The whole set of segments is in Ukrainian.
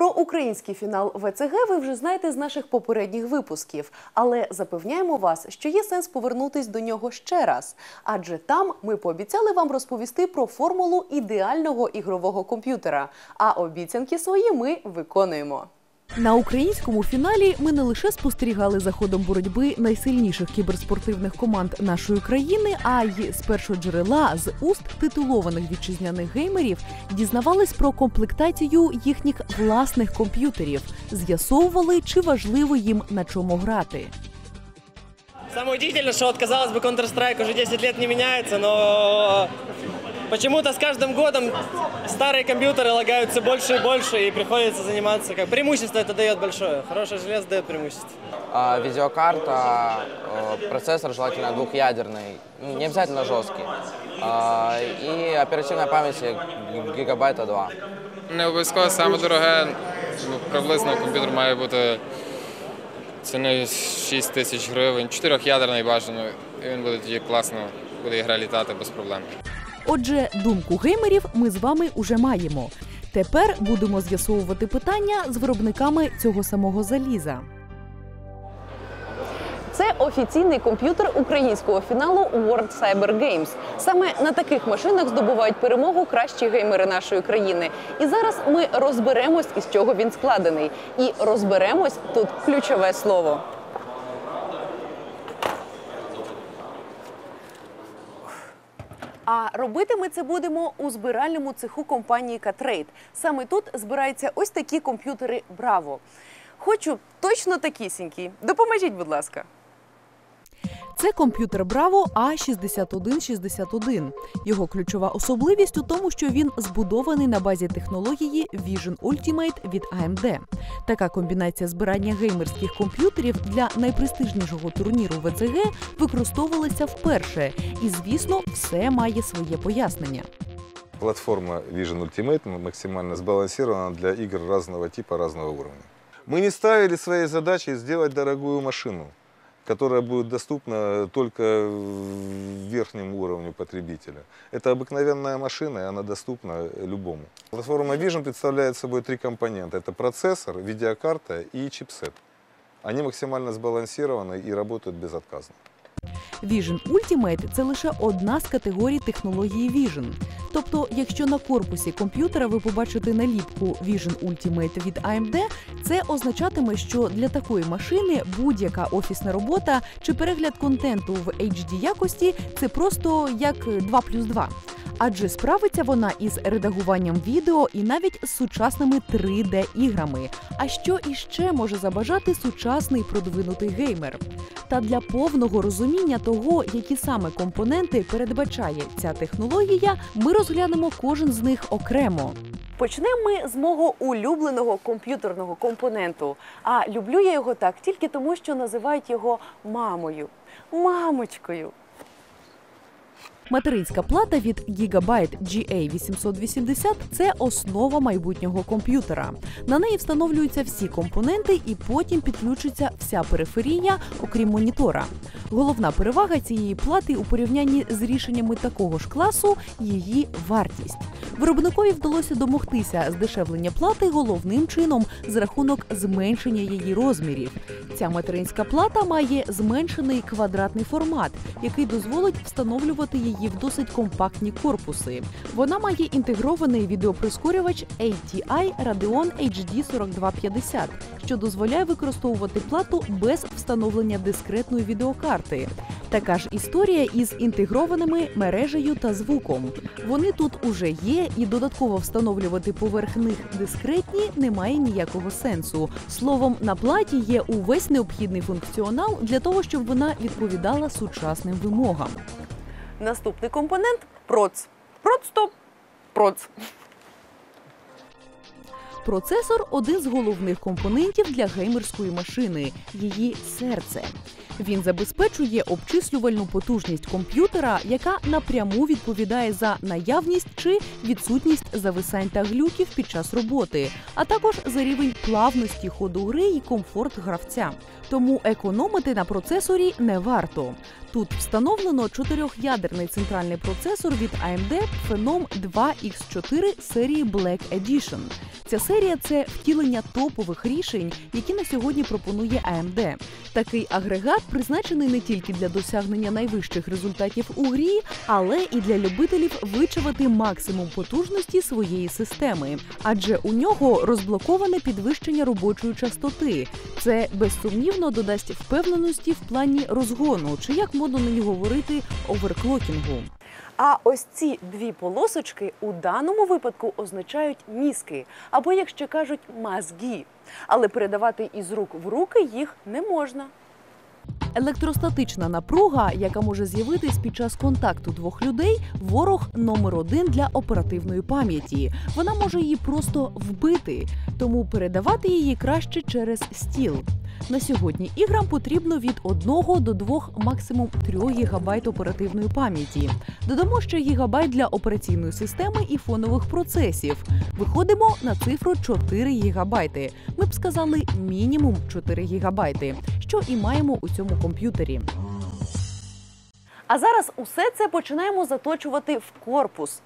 Про український фінал ВЦГ ви вже знаєте з наших попередніх випусків, але запевняємо вас, що є сенс повернутись до нього ще раз. Адже там ми пообіцяли вам розповісти про формулу ідеального ігрового комп'ютера. А обіцянки свої ми виконуємо. На українському фіналі ми не лише спостерігали за ходом боротьби найсильніших кіберспортивних команд нашої країни, а й з першого джерела з уст титулованих вітчизняних геймерів дізнавались про комплектацію їхніх власних комп'ютерів, з'ясовували, чи важливо їм на чому грати. Самое удивительное, что, казалось бы, Counter-Strike уже 10 лет не меняется, но почему-то с каждым годом старые компьютеры лагают все больше и больше, и приходится заниматься, как преимущество это дает большое. Хорошее железо дает преимущество. А, видеокарта, э, процессор желательно двухъядерный, ну, не обязательно жесткий. А, и оперативная память г- гигабайта 2. Не обов'язково саме дороге, ну, приблизно комп'ютер має бути ціною 6 тисяч гривень, чотирьохядерний бажано, і він буде тоді класно, буде ігра літати без проблем. Отже, думку геймерів ми з вами уже маємо. Тепер будемо з'ясовувати питання з виробниками цього самого заліза. Це офіційний комп'ютер українського фіналу World Cyber Games. Саме на таких машинах здобувають перемогу кращі геймери нашої країни. І зараз ми розберемось, із чого він складений. І розберемось тут ключове слово. А робити ми це будемо у збиральному цеху компанії Катрейд. Саме тут збираються ось такі комп'ютери Браво. Хочу точно такісінькі. Допоможіть, будь ласка. Це комп'ютер Браво А6161. Його ключова особливість у тому, що він збудований на базі технології Vision Ultimate від AMD. Така комбінація збирання геймерських комп'ютерів для найпрестижнішого турніру ВЦГ використовувалася вперше. І, звісно, все має своє пояснення. Платформа Vision Ultimate максимально сбалансирована для игр разного типа, разного уровня. Мы не ставили своей задачей сделать дорогую машину, которая будет доступна только верхнему уровню потребителя. Это обыкновенная машина, и она доступна любому. Платформа Vision представляет собой три компонента. Это процессор, видеокарта и чипсет. Они максимально сбалансированы и работают безотказно. Vision Ultimate – це лише одна з категорій технології Vision. Тобто, якщо на корпусі комп'ютера ви побачите наліпку Vision Ultimate від AMD, це означатиме, що для такої машини будь-яка офісна робота чи перегляд контенту в HD якості це просто як 2 плюс 2. Адже справиться вона із редагуванням відео і навіть з сучасними 3D-іграми. А що іще може забажати сучасний продвинутий геймер? Та для повного розуміння того, які саме компоненти передбачає ця технологія, ми розглянемо кожен з них окремо. Почнемо ми з мого улюбленого комп'ютерного компоненту. А люблю я його так тільки тому, що називають його мамою, мамочкою. Материнська плата від Gigabyte GA880 – це основа майбутнього комп'ютера. На неї встановлюються всі компоненти і потім підключиться вся периферія, окрім монітора. Головна перевага цієї плати у порівнянні з рішеннями такого ж класу її вартість. Виробникові вдалося домогтися здешевлення плати головним чином за рахунок зменшення її розмірів. Ця материнська плата має зменшений квадратний формат, який дозволить встановлювати її в досить компактні корпуси. Вона має інтегрований відеоприскорювач ATI Radeon HD 4250, що дозволяє використовувати плату без встановлення дискретної відеокарти. Така ж історія із інтегрованими мережею та звуком. Вони тут уже є, і додатково встановлювати поверх них дискретні немає ніякого сенсу. Словом, на платі є увесь необхідний функціонал для того, щоб вона відповідала сучасним вимогам. Наступний компонент проц. Проц-стоп. Проц. Процесор один з головних компонентів для геймерської машини її серце. Він забезпечує обчислювальну потужність комп'ютера, яка напряму відповідає за наявність чи відсутність зависань та глюків під час роботи, а також за рівень плавності ходу гри і комфорт гравця. Тому економити на процесорі не варто. Тут встановлено чотирьохядерний центральний процесор від AMD Phenom 2X4 серії Black Edition. Ця серія це втілення топових рішень, які на сьогодні пропонує AMD. Такий агрегат призначений не тільки для досягнення найвищих результатів у грі, але і для любителів вичавити максимум потужності своєї системи, адже у нього розблоковане підвищення робочої частоти. Це безсумнівно додасть впевненості в плані розгону, чи як модно нині говорити оверклокінгу. А ось ці дві полосочки у даному випадку означають мізки, або, як ще кажуть, мазгі. Але передавати із рук в руки їх не можна. Електростатична напруга, яка може з'явитись під час контакту двох людей, ворог номер один для оперативної пам'яті. Вона може її просто вбити, тому передавати її краще через стіл. На сьогодні іграм потрібно від 1 до 2, максимум 3 ГБ оперативної пам'яті. Додамо ще гігабайт для операційної системи і фонових процесів. Виходимо на цифру 4 ГБ. Ми б сказали мінімум 4 ГБ, що і маємо у цьому комп'ютері. А зараз усе це починаємо заточувати в корпус.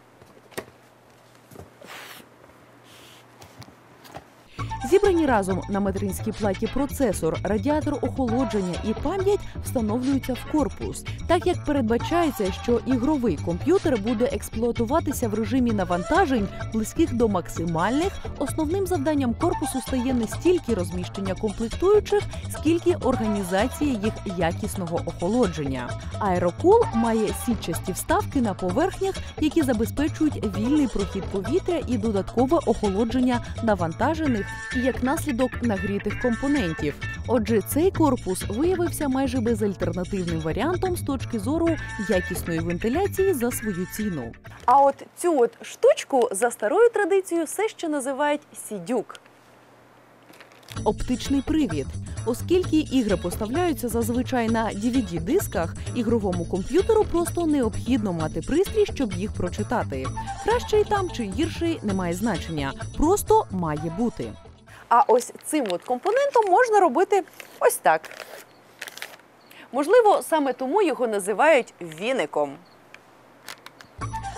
Зібрані разом на материнській платі процесор, радіатор охолодження і пам'ять встановлюються в корпус, так як передбачається, що ігровий комп'ютер буде експлуатуватися в режимі навантажень, близьких до максимальних. Основним завданням корпусу стає не стільки розміщення комплектуючих, скільки організація їх якісного охолодження. Аерокул має сітчасті вставки на поверхнях, які забезпечують вільний прохід повітря і додаткове охолодження навантажених і як наслідок нагрітих компонентів. Отже, цей корпус виявився майже безальтернативним варіантом з точки зору якісної вентиляції за свою ціну. А от цю от штучку за старою традицією все ще називають сідюк. Оптичний привід. Оскільки ігри поставляються зазвичай на DVD-дисках, ігровому комп'ютеру просто необхідно мати пристрій, щоб їх прочитати. Кращий там чи гірший немає значення, просто має бути. А ось цим от компонентом можна робити ось так. Можливо, саме тому його називають віником.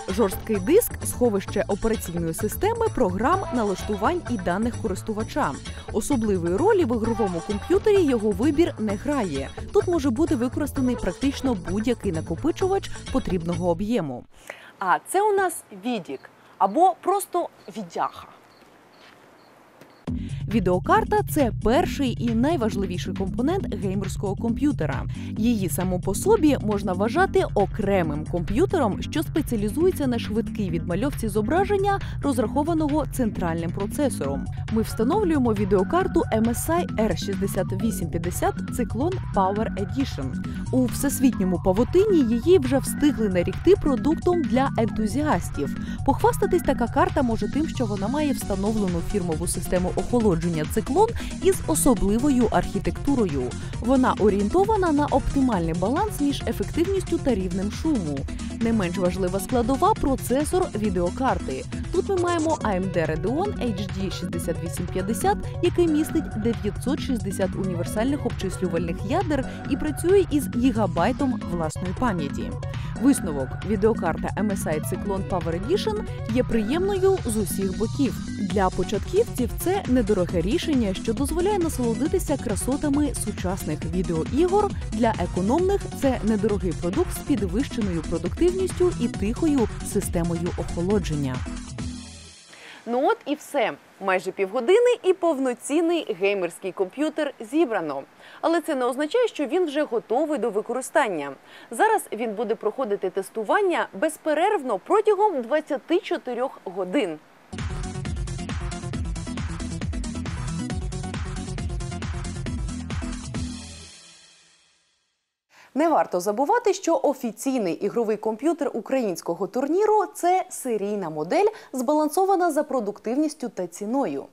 Жорсткий диск сховище операційної системи, програм, налаштувань і даних користувача. Особливої ролі в ігровому комп'ютері його вибір не грає. Тут може бути використаний практично будь-який накопичувач потрібного об'єму. А це у нас відік або просто відяха. Відеокарта це перший і найважливіший компонент геймерського комп'ютера. Її саму по собі можна вважати окремим комп'ютером, що спеціалізується на швидкій відмальовці зображення, розрахованого центральним процесором. Ми встановлюємо відеокарту MSI R6850 Cyclone Power Edition. У всесвітньому павутині її вже встигли нарікти продуктом для ентузіастів. Похвастатись така карта може тим, що вона має встановлену фірмову систему охолодження циклон із особливою архітектурою. Вона орієнтована на оптимальний баланс між ефективністю та рівнем шуму. Не менш важлива складова процесор відеокарти. Тут ми маємо AMD Radeon HD 6850, який містить 960 універсальних обчислювальних ядер і працює із гігабайтом власної пам'яті. Висновок відеокарта MSI Cyclone Power Edition є приємною з усіх боків. Для початківців це недороге рішення, що дозволяє насолодитися красотами сучасних відеоігор. Для економних це недорогий продукт з підвищеною продуктивністю і тихою системою охолодження. Ну от і все. Майже півгодини і повноцінний геймерський комп'ютер зібрано. Але це не означає, що він вже готовий до використання. Зараз він буде проходити тестування безперервно протягом 24 годин. Не варто забувати, що офіційний ігровий комп'ютер українського турніру це серійна модель, збалансована за продуктивністю та ціною.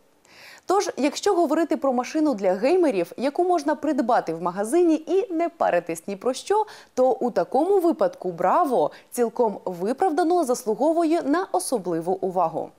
Тож, якщо говорити про машину для геймерів, яку можна придбати в магазині і не паритись ні про що, то у такому випадку Браво цілком виправдано заслуговує на особливу увагу.